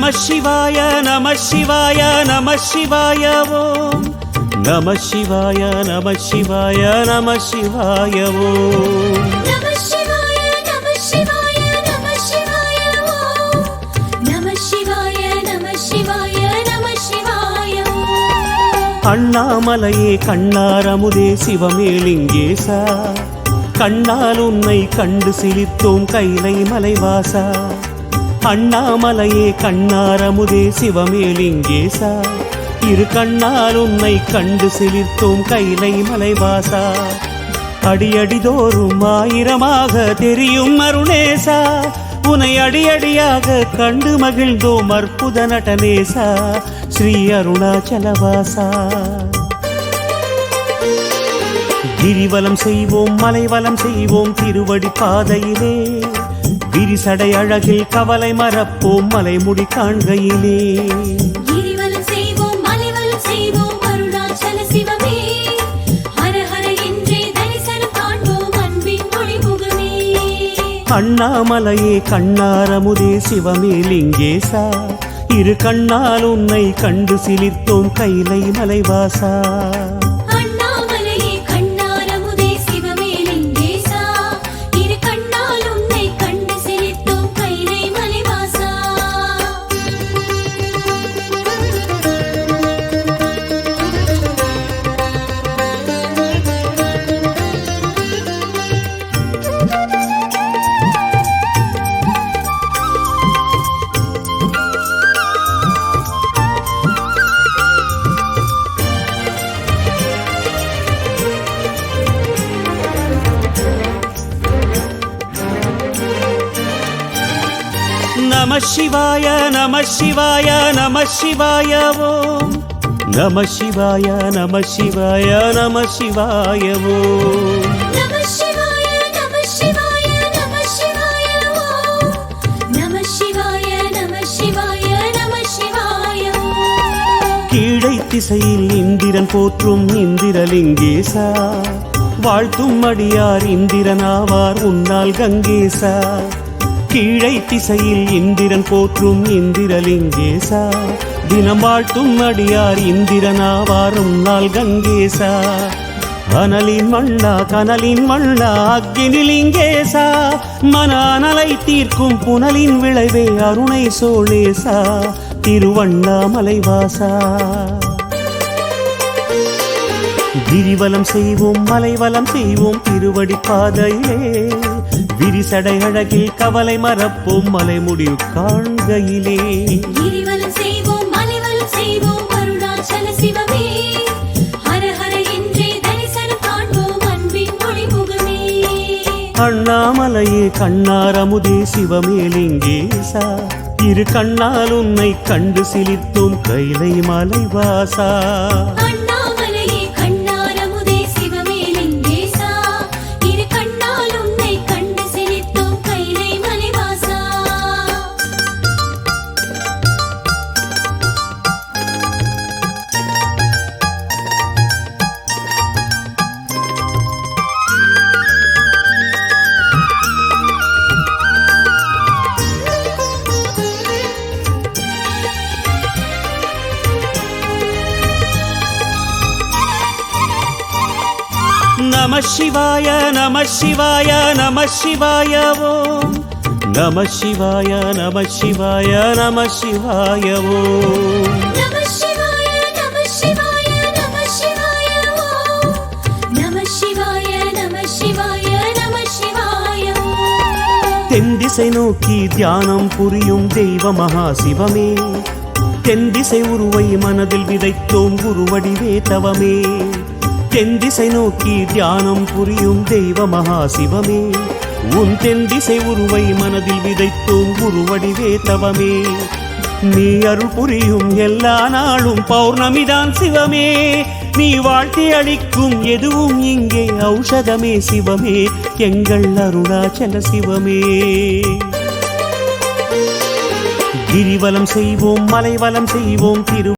நம சிவாய நம சிவாய நம சிவாய ஓம். நம சிவாய நம சிவாய நம சிவாய ஓம். அண்ணாமலையே கண்ணாரமுதே சிவமேலிங்கேசா கண்ணால் உன்னை கண்டு சிலித்தோம் கைலை மலைவாசா. அண்ணாமலையே கண்ணாரமுதே சிவமேலிங்கேசா இரு கண்ணால் உன்னை கண்டு சிலிர்த்தோம் கைலை மலைவாசா. அடியடிதோறும் ஆயிரமாக தெரியும் அருணேசா. உனை அடியடியாக கண்டு மகிழ்ந்தோம் அற்புத நடனேசா. ஸ்ரீ அருணாச்சலவாசா. கிரிவலம் செய்வோம் மலைவலம் செய்வோம் திருவடி பாதையிலே. விரிசடை அழகில் கவலை மறப்போம் மலைமுடி காண்கையிலே. அண்ணாமலையே கண்ணாரமுதே சிவமேலிங்கேசா இரு கண்ணால் உன்னை கண்டு சிலிர்த்தோம் கைலை மலைவாசா. நம சிவாய நம சிவாய நம சிவாய ஓம் நம சிவாய நம சிவாய நம சிவாய ஓம் கீழை திசையில் இந்திரன் போற்றும் இந்திரலிங்கேசா வாழ்த்தும் அடியார் இந்திரனாவார் உன்னால் கங்கேசா கீழை திசையில் இந்திரன் போற்றும் இந்திரலிங்கேசா. தினம் வாழ்த்தும் அடியார் இந்திரனாவாரும் நாள் கங்கேசா அனலின் மண்ணா கனலின் மண்ணா அக்கினிலிங்கேசா மன அனலை தீர்க்கும் புனலின் விளைவே அருணை சோழேசா. திருவண்ணாமலைவாசா கிரிவலம் செய்வோம் மலைவலம் செய்வோம் திருவடி பாதையிலே. விரிசடை அழகில் கவலை மறப்போம் காண்கையிலே. காண்போம் அன்பின் ஒளிமுகமே. அண்ணாமலையே கண்ணாரமுதே சிவமேலிங்கேசா இரு கண்ணால் உன்னை கண்டு சிலிர்த்தோம் கைலை அண்ணாமலையே நம சிவாய நம சிவாய நம சிவாய ஓம். நம சிவாய நம சிவாய நம சிவாய ஓம். தென்திசை நோக்கி தியானம் புரியும் தெய்வ மகா சிவமே தென்திசை உருவை மனதில் விதைத்தோம் குருவடிவே தவமே. தென்திசை நோக்கி தியானம் புரியும் தெய்வ மகா சிவமே உன் தென்திசை உருவை மனதில் விதைத்தோம் குருவடிவே தவமே. நீ அருள் புரியும் எல்லா நாளும் பௌர்ணமிதான் சிவமே. நீ வாழ்த்தி அளிக்கும் எதுவும் இங்கே ஔஷதமே சிவமே. எங்கள் அருணாச்சல சிவமே. கிரிவலம் செய்வோம் மலைவலம் செய்வோம் திரு